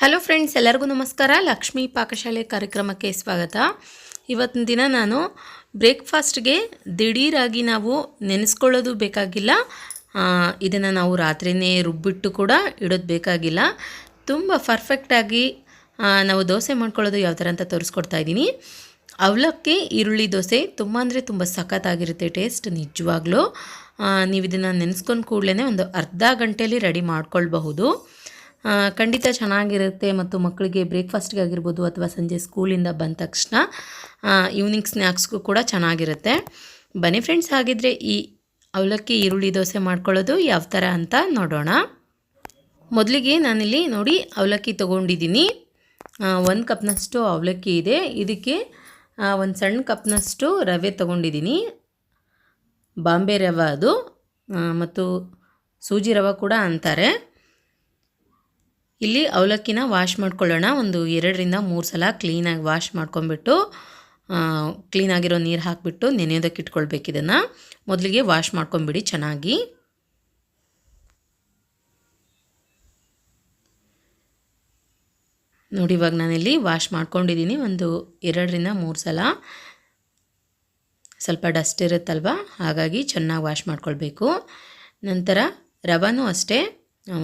Hello friends ಎಲ್ಲರಿಗೂ ನಮಸ್ಕಾರ. ಲಕ್ಷ್ಮೀ ಪಾಕಶಾಲೆ ಕಾರ್ಯಕ್ರಮಕ್ಕೆ ಸ್ವಾಗತ. ಇವತ್ತಿನ ದಿನ ನಾನು ಬ್ರೇಕ್ಫಾಸ್ಟ್ಗೆ ದಿಢೀರಾಗಿ ನಾವು ನೆನೆಸ್ಕೊಳ್ಳೋದು ಬೇಕಾಗಿಲ್ಲ. ಇದನ್ನು ನಾವು ರಾತ್ರಿನೇ ರುಬ್ಬಿಟ್ಟು ಕೂಡ ಇಡೋದು ಬೇಕಾಗಿಲ್ಲ. ತುಂಬ ಪರ್ಫೆಕ್ಟಾಗಿ ನಾವು ದೋಸೆ ಮಾಡ್ಕೊಳ್ಳೋದು ಯಾವ ಥರ ಅಂತ ತೋರಿಸ್ಕೊಡ್ತಾ ಇದ್ದೀನಿ. ಅವಲಕ್ಕಿ, ಈರುಳ್ಳಿ ದೋಸೆ ತುಂಬ ಅಂದರೆ ತುಂಬ ಸಖತ್ತಾಗಿರುತ್ತೆ ಟೇಸ್ಟ್ ನಿಜವಾಗ್ಲೂ. ನೀವು ಇದನ್ನು ನೆನೆಸ್ಕೊಂಡು ಕೂಡಲೇ ಒಂದು ಅರ್ಧ ಗಂಟೆಯಲ್ಲಿ ರೆಡಿ ಮಾಡ್ಕೊಳ್ಬಹುದು. ಖಂಡಿತ ಚೆನ್ನಾಗಿರುತ್ತೆ ಮತ್ತು ಮಕ್ಕಳಿಗೆ ಬ್ರೇಕ್ಫಾಸ್ಟ್ಗೆ ಆಗಿರ್ಬೋದು ಅಥವಾ ಸಂಜೆ ಸ್ಕೂಲಿಂದ ಬಂದ ತಕ್ಷಣ ಈವ್ನಿಂಗ್ ಸ್ನ್ಯಾಕ್ಸ್ಗೂ ಕೂಡ ಚೆನ್ನಾಗಿರುತ್ತೆ. ಬನ್ನಿ ಫ್ರೆಂಡ್ಸ್ ಹಾಗಿದ್ರೆ ಈ ಅವಲಕ್ಕಿ, ಈರುಳ್ಳಿ ದೋಸೆ ಮಾಡ್ಕೊಳ್ಳೋದು ಯಾವ ಥರ ಅಂತ ನೋಡೋಣ. ಮೊದಲಿಗೆ ನಾನಿಲ್ಲಿ ನೋಡಿ ಅವಲಕ್ಕಿ ತೊಗೊಂಡಿದ್ದೀನಿ. ಒಂದು ಕಪ್ನಷ್ಟು ಅವಲಕ್ಕಿ ಇದೆ. ಇದಕ್ಕೆ ಒಂದು ಸಣ್ಣ ಕಪ್ನಷ್ಟು ರವೆ ತೊಗೊಂಡಿದ್ದೀನಿ. ಬಾಂಬೆ ರವೆ ಅದು. ಮತ್ತು ಸೂಜಿ ರವೆ ಕೂಡ ಅಂತಾರೆ. ಇಲ್ಲಿ ಅವಲಕ್ಕಿನ ವಾಶ್ ಮಾಡ್ಕೊಳ್ಳೋಣ. ಒಂದು ಎರಡರಿಂದ ಮೂರು ಸಲ ಕ್ಲೀನಾಗಿ ವಾಶ್ ಮಾಡ್ಕೊಂಬಿಟ್ಟು ಕ್ಲೀನಾಗಿರೋ ನೀರು ಹಾಕಿಬಿಟ್ಟು ನೆನೆಯೋದಕ್ಕೆ ಇಟ್ಕೊಳ್ಬೇಕು ಇದನ್ನು. ಮೊದಲಿಗೆ ವಾಶ್ ಮಾಡ್ಕೊಂಬಿಡಿ ಚೆನ್ನಾಗಿ. ನೋಡಿ ಇವಾಗ ನಾನಿಲ್ಲಿ ವಾಶ್ ಮಾಡ್ಕೊಂಡಿದ್ದೀನಿ. ಒಂದು ಎರಡರಿಂದ ಮೂರು ಸಲ. ಸ್ವಲ್ಪ ಡಸ್ಟ್ ಇರುತ್ತಲ್ವ? ಹಾಗಾಗಿ ಚೆನ್ನಾಗಿ ವಾಶ್ ಮಾಡ್ಕೊಳ್ಬೇಕು. ನಂತರ ರವಾನೂ ಅಷ್ಟೇ.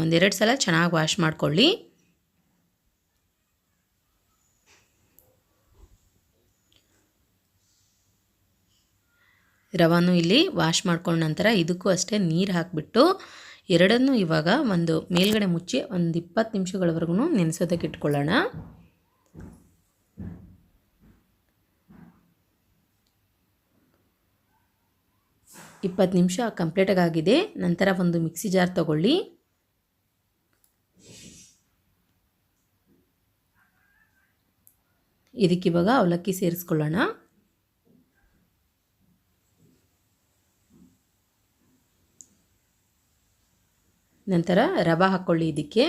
ಒಂದೆರಡು ಸಲ ಚೆನ್ನಾಗಿ ವಾಶ್ ಮಾಡಿಕೊಳ್ಳಿ. ರವಾನು ಇಲ್ಲಿ ವಾಶ್ ಮಾಡ್ಕೊಂಡ ನಂತರ ಇದಕ್ಕೂ ಅಷ್ಟೇ ನೀರು ಹಾಕಿಬಿಟ್ಟು ಎರಡನ್ನೂ ಇವಾಗ ಒಂದು ಮೇಲ್ಗಡೆ ಮುಚ್ಚಿ ಒಂದು ಇಪ್ಪತ್ತು ನಿಮಿಷಗಳವರೆಗೂ ನೆನೆಸೋದಕ್ಕೆ ಇಟ್ಕೊಳ್ಳೋಣ. ಇಪ್ಪತ್ತು ನಿಮಿಷ ಕಂಪ್ಲೀಟಾಗಿ ಆಗಿದೆ. ನಂತರ ಒಂದು ಮಿಕ್ಸಿ ಜಾರ್ ತಗೊಳ್ಳಿ. ಇದಕ್ಕಿವಾಗ ಅವಲಕ್ಕಿ ಸೇರಿಸ್ಕೊಳ್ಳೋಣ. ನಂತರ ರವೆ ಹಾಕ್ಕೊಳ್ಳಿ ಇದಕ್ಕೆ.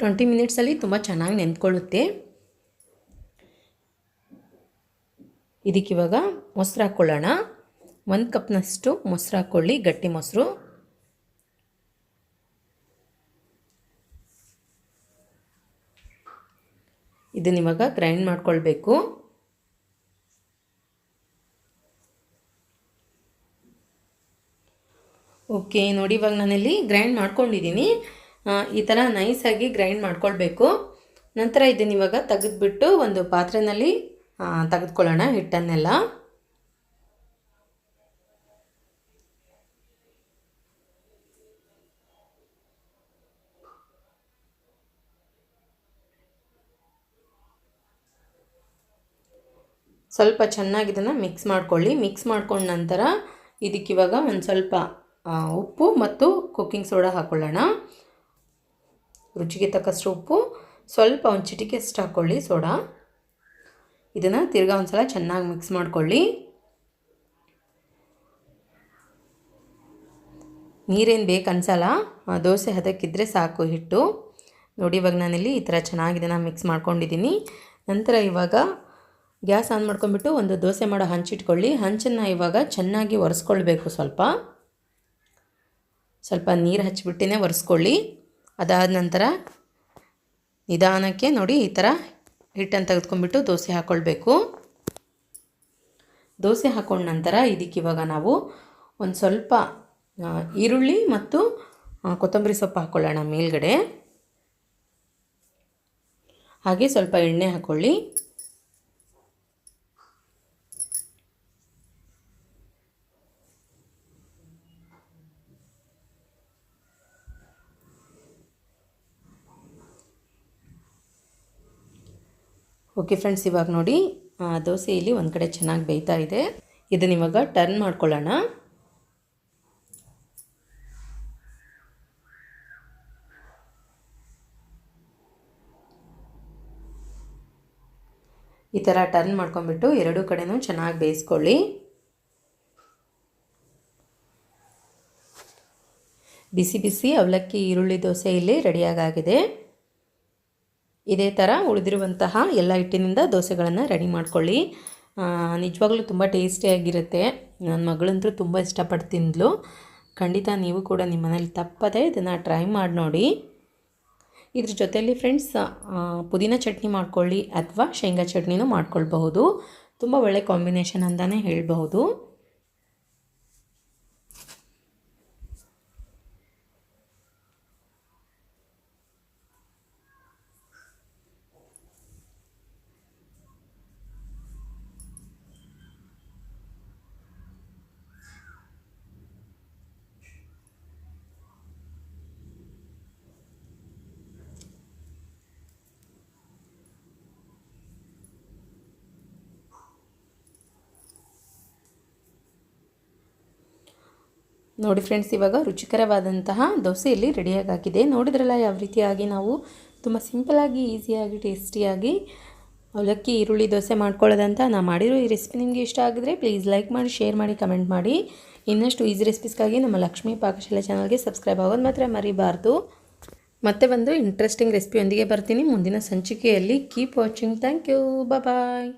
ಟ್ವೆಂಟಿ ಮಿನಿಟ್ಸಲ್ಲಿ ತುಂಬ ಚೆನ್ನಾಗಿ ನೆಂದ್ಕೊಳ್ಳುತ್ತೆ ಇದಕ್ಕಿವಾಗ ಮೊಸರು ಹಾಕ್ಕೊಳ್ಳೋಣ ಒಂದು ಕಪ್ನಷ್ಟು ಮೊಸರು ಹಾಕ್ಕೊಳ್ಳಿ ಗಟ್ಟಿ ಮೊಸರು. ಇದನ್ನ ಇವಾಗ ಗ್ರೈಂಡ್ ಮಾಡ್ಕೊಳ್ಬೇಕು. ಓಕೆ ನೋಡಿ ಇವಾಗ ನಾನಿಲ್ಲಿ ಗ್ರೈಂಡ್ ಮಾಡ್ಕೊಂಡಿದ್ದೀನಿ. ಈ ಥರ ನೈಸಾಗಿ ಗ್ರೈಂಡ್ ಮಾಡ್ಕೊಳ್ಬೇಕು. ನಂತರ ಇದನ್ನ ಇವಾಗ ತೆಗೆದ್ಬಿಟ್ಟು ಒಂದು ಪಾತ್ರೆಯಲ್ಲಿ ತೆಗೆದುಕೊಳ್ಳೋಣ ಹಿಟ್ಟನ್ನೆಲ್ಲ. ಸ್ವಲ್ಪ ಚೆನ್ನಾಗಿ ಇದನ್ನು ಮಿಕ್ಸ್ ಮಾಡ್ಕೊಳ್ಳಿ. ಮಿಕ್ಸ್ ಮಾಡ್ಕೊಂಡ ನಂತರ ಇದಕ್ಕಿವಾಗ ಒಂದು ಸ್ವಲ್ಪ ಉಪ್ಪು ಮತ್ತು ಕುಕ್ಕಿಂಗ್ ಸೋಡಾ ಹಾಕ್ಕೊಳ್ಳೋಣ ರುಚಿಗೆ ತಕ್ಕಷ್ಟು ಉಪ್ಪು ಸ್ವಲ್ಪ ಒಂದು ಚಿಟಿಕೆ ಅಷ್ಟು ಹಾಕ್ಕೊಳ್ಳಿ ಸೋಡಾ ಇದನ್ನು ತಿರ್ಗಾ ಒಂದು ಸಲ ಚೆನ್ನಾಗಿ ಮಿಕ್ಸ್ ಮಾಡ್ಕೊಳ್ಳಿ. ನೀರೇನು ಬೇಕು ಅನ್ಸಲ್ಲ ಆ, ದೋಸೆ ಹದಕ್ಕಿದ್ರೆ ಸಾಕು ಹಿಟ್ಟು. ನೋಡಿ ಇವಾಗ ನಾನಿಲ್ಲಿ ಈ ಥರ ಚೆನ್ನಾಗಿ ಇದನ್ನು ಮಿಕ್ಸ್ ಮಾಡ್ಕೊಂಡಿದ್ದೀನಿ. ನಂತರ ಇವಾಗ ಗ್ಯಾಸ್ ಆನ್ ಮಾಡ್ಕೊಂಡ್ಬಿಟ್ಟು ಒಂದು ದೋಸೆ ಮಾಡೋ ಹಂಚಿಟ್ಕೊಳ್ಳಿ ಹಂಚನ್ನು ಇವಾಗ ಚೆನ್ನಾಗಿ ಒರೆಸ್ಕೊಳ್ಬೇಕು ಸ್ವಲ್ಪ. ಸ್ವಲ್ಪ ನೀರು ಹಚ್ಚಿಬಿಟ್ಟಿನೇ ಒರೆಸ್ಕೊಳ್ಳಿ. ಅದಾದ ನಂತರ ನಿಧಾನಕ್ಕೆ ನೋಡಿ ಈ ಥರ ಹಿಟ್ಟನ್ನು ತೆಗೆದುಕೊಂಡ್ಬಿಟ್ಟು ದೋಸೆ ಹಾಕ್ಕೊಳ್ಬೇಕು ದೋಸೆ ಹಾಕ್ಕೊಂಡ ನಂತರ ಇದಕ್ಕೆ ಇವಾಗ ನಾವು ಒಂದು ಸ್ವಲ್ಪ ಈರುಳ್ಳಿ ಮತ್ತು ಕೊತ್ತಂಬರಿ ಸೊಪ್ಪು ಹಾಕ್ಕೊಳ್ಳೋಣ ಮೇಲ್ಗಡೆ. ಹಾಗೆ ಸ್ವಲ್ಪ ಎಣ್ಣೆ ಹಾಕ್ಕೊಳ್ಳಿ ಓಕೆ ಫ್ರೆಂಡ್ಸ್ ಇವಾಗ ನೋಡಿ ದೋಸೆ ಇಲ್ಲಿ ಒಂದು ಕಡೆ ಚೆನ್ನಾಗಿ ಬೇಯ್ತಾ ಇದೆ. ಇದನ್ನ ಇವಾಗ ಟರ್ನ್ ಮಾಡ್ಕೊಳ್ಳೋಣ. ಈ ಥರ ಟರ್ನ್ ಮಾಡ್ಕೊಂಡ್ಬಿಟ್ಟು ಎರಡೂ ಕಡೆನೂ ಚೆನ್ನಾಗಿ ಬೇಯಿಸ್ಕೊಳ್ಳಿ. ಬಿಸಿ ಬಿಸಿ ಅವಲಕ್ಕಿ ಈರುಳ್ಳಿ ದೋಸೆ ಇಲ್ಲಿ ರೆಡಿಯಾಗಾಗಿದೆ ಇದೇ ಥರ ಉಳಿದಿರುವಂತಹ ಎಲ್ಲ ಹಿಟ್ಟಿನಿಂದ ದೋಸೆಗಳನ್ನು ರೆಡಿ ಮಾಡ್ಕೊಳ್ಳಿ. ನಿಜವಾಗ್ಲೂ ತುಂಬ ಟೇಸ್ಟಿಯಾಗಿರುತ್ತೆ ನನ್ನ ಮಗಳಂತೂ ತುಂಬ ಇಷ್ಟಪಟ್ಟು ತಿಂದಳು ಖಂಡಿತ ನೀವು ಕೂಡ ನಿಮ್ಮ ಮನೇಲಿ ತಪ್ಪದೆ ಇದನ್ನು ಟ್ರೈ ಮಾಡಿ ನೋಡಿ. ಇದ್ರ ಜೊತೆಯಲ್ಲಿ ಫ್ರೆಂಡ್ಸ್ ಪುದೀನ ಚಟ್ನಿ ಮಾಡ್ಕೊಳ್ಳಿ ಅಥವಾ ಶೇಂಗಾ ಚಟ್ನಿನೂ ಮಾಡ್ಕೊಳ್ಬಹುದು. ತುಂಬ ಒಳ್ಳೆ ಕಾಂಬಿನೇಷನ್ ಅಂತಲೇ ಹೇಳಬಹುದು. ನೋಡಿ ಫ್ರೆಂಡ್ಸ್ ಇವಾಗ ರುಚಿಕರವಾದಂತಹ ದೋಸೆ ಇಲ್ಲಿ ರೆಡಿಯಾಗಿ ಹಾಕಿದೆ ನೋಡಿದ್ರಲ್ಲ ಯಾವ ರೀತಿಯಾಗಿ ನಾವು ತುಂಬ ಸಿಂಪಲಾಗಿ ಈಸಿಯಾಗಿ ಟೇಸ್ಟಿಯಾಗಿ ಅವಲಕ್ಕಿ, ಈರುಳ್ಳಿ ದೋಸೆ ಮಾಡ್ಕೊಳ್ಳೋದಂತ ನಾ ಮಾಡಿರೋ ಈ ರೆಸಿಪಿ ನಿಮಗೆ ಇಷ್ಟ ಆಗಿದ್ರೆ ಪ್ಲೀಸ್ ಲೈಕ್ ಮಾಡಿ ಶೇರ್ ಮಾಡಿ ಕಮೆಂಟ್ ಮಾಡಿ. ಇನ್ನಷ್ಟು ಈಸಿ ರೆಸಿಪೀಸ್ಗಾಗಿ ನಮ್ಮ ಲಕ್ಷ್ಮೀ ಪಾಕಶಾಲೆ ಚಾನಲ್ಗೆ ಸಬ್ಸ್ಕ್ರೈಬ್ ಆಗೋದು ಮಾತ್ರ ಮರಿಬಾರ್ದು. ಮತ್ತೆ ಒಂದು ಇಂಟ್ರೆಸ್ಟಿಂಗ್ ರೆಸಿಪಿಯೊಂದಿಗೆ ಬರ್ತೀನಿ. ಮುಂದಿನ ಸಂಚಿಕೆಯಲ್ಲಿ keep watching thank you bye